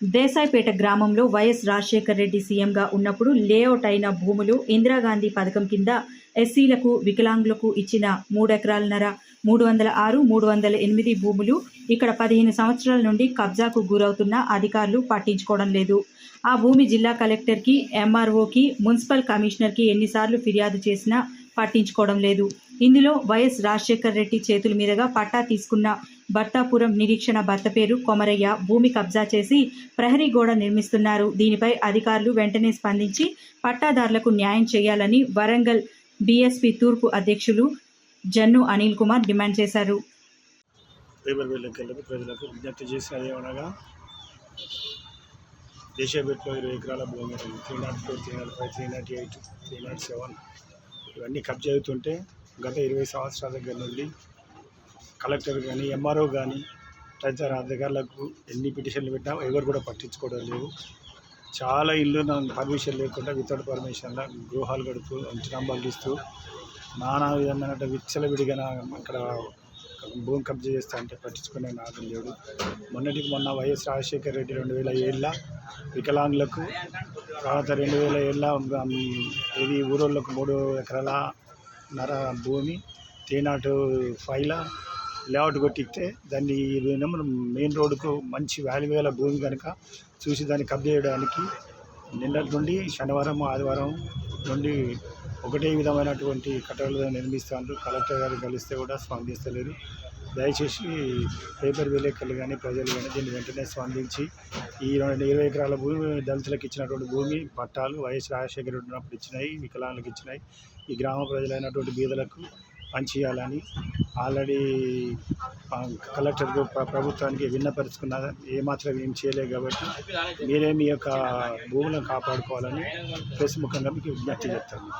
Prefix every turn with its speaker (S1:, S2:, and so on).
S1: దేశాయిపేట గ్రామంలో వైఎస్ రాజశేఖర్ రెడ్డి సీఎంగా ఉన్నప్పుడు లేఅవుట్ అయిన భూములు ఇందిరాగాంధీ పథకం కింద ఎస్సీలకు వికలాంగులకు ఇచ్చిన మూడెకరాలన్నర మూడు వందల ఆరు మూడు వందల ఎనిమిది భూములు ఇక్కడ పదిహేను సంవత్సరాల నుండి కబ్జాకు గురవుతున్న అధికారులు పట్టించుకోవడం లేదు. ఆ భూమి జిల్లా కలెక్టర్కి ఎంఆర్ఓకి మున్సిపల్ కమిషనర్కి ఎన్నిసార్లు ఫిర్యాదు చేసినా పట్టించుకోవడం లేదు. ఇందులో వైఎస్ రాజశేఖర్ రెడ్డి చేతుల మీదుగా పట్టా తీసుకున్న భర్తాపురం నిరీక్షణ భర్త పేరు కొమరయ్య. భూమి కబ్జా చేసి ప్రహరీ గోడ నిర్మిస్తున్నారు. దీనిపై అధికారులు వెంటనే స్పందించి పట్టాదారులకు న్యాయం చేయాలని వరంగల్ బీఎస్పీ తూర్పు అధ్యక్షులు జన్ను అనిల్ కుమార్ డిమాండ్ చేశారు.
S2: ప్రజలకు విజ్ఞప్తి చేసినది ఏమనగా దేశీయబెట్లో ఇరవై ఎకరాల భూమి three nought four three nought five three nought eight three nought seven ఇవన్నీ కబ్జా అవుతుంటే గత ఇరవై సంవత్సరాల దగ్గర నుండి కలెక్టర్ కానీ ఎంఆర్ఓ కానీ తదితర అధికారులకు ఎన్ని పిటిషన్లు పెట్టినా ఎవరు కూడా పట్టించుకోవడం లేదు. చాలా ఇల్లు పర్మిషన్ లేకుండా వితౌట్ పర్మిషన్ల గృహాలు కడుతూ అంచనాంబాలు ఇస్తూ నానా విధమైన విచ్చలవిడిగా అక్కడ భూమి కబ్జా చేస్తా అంటే పట్టించుకునే నాదం లేడు. మొన్నటికి మొన్న వైఎస్ రాజశేఖర రెడ్డి రెండు వేల ఏళ్ళ వికలాంగులకు తర్వాత రెండు వేల ఏళ్ళ ఇది ఊరోళ్ళకు మూడు ఎకరాల నర భూమి తేనాటు ఫైల లేఅవుట్ కొట్టిస్తే దాన్ని మెయిన్ రోడ్డుకు మంచి వాల్యువేల భూమి కనుక చూసి దాన్ని కబ్జా చేయడానికి నిన్నటి నుండి శనివారం ఆదివారం నుండి ఒకటే విధమైనటువంటి కట్టడలు నిర్మిస్తాను కలెక్టర్ గారు కలిస్తే కూడా స్పందిస్తలేరు దయచేసి పేపర్ విలేకరులు కానీ ప్రజలు కానీ దీన్ని వెంటనే స్పందించి ఈ రెండు ఇరవై ఎకరాల భూమి దళితులకు ఇచ్చినటువంటి భూమి పట్టాలు వైఎస్ రాజశేఖర రెడ్డి ఉన్నప్పుడు ఇచ్చినాయి వికలాంగులకు ఇచ్చినాయి. ఈ గ్రామ ప్రజలైనటువంటి బీదలకు పనిచేయాలని ఆల్రెడీ కలెక్టర్ ప్రభుత్వానికి విన్నపరుచుకున్న ఏమాత్రం ఏం చేయలేదు కాబట్టి మీరే మీ యొక్క భూములను కాపాడుకోవాలని ప్రెస్ ముఖంగా మీకు విజ్ఞప్తి చెప్తాను